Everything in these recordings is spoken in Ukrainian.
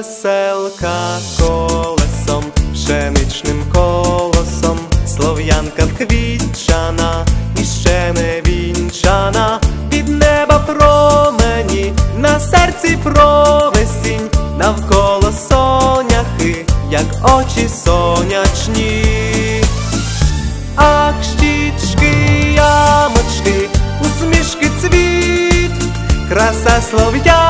веселка колесом, пшеничним колосом, слов'янка квітчана, і ще не вінчана, під неба промені, на серці провесінь, навколо соняхи, як очі сонячні, ах ямочки, усмішки цвіт, краса слов'я.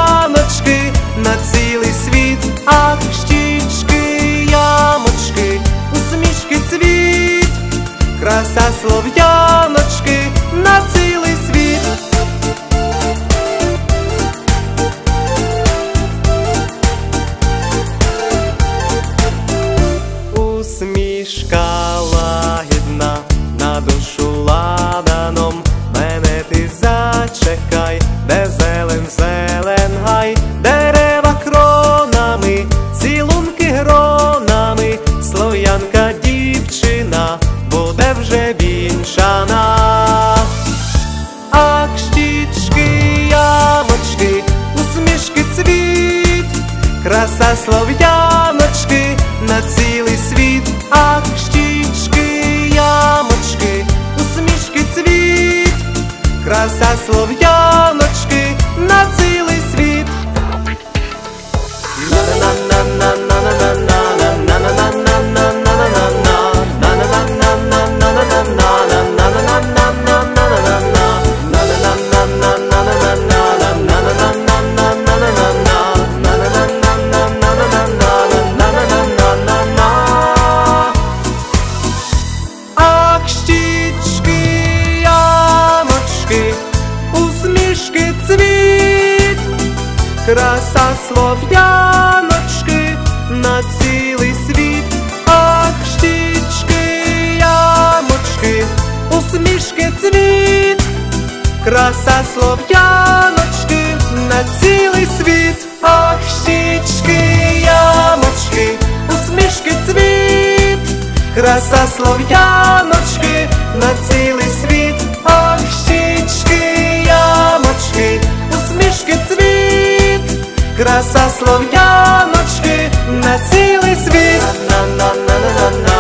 Краса слов'яночки на цілий світ. Усмішка лагідна на душу ладаном, слов'яночки краса слов'яночки на цілий світ, ах, щічки, ямочки, усмішки цвіт, краса слов'яночки на цілий світ, ах, щічки, ямочки, усмішки цвіт, краса слов'яночки на цілий світ, краса слов'яночки на цілий світ. На-на-на-на-на-на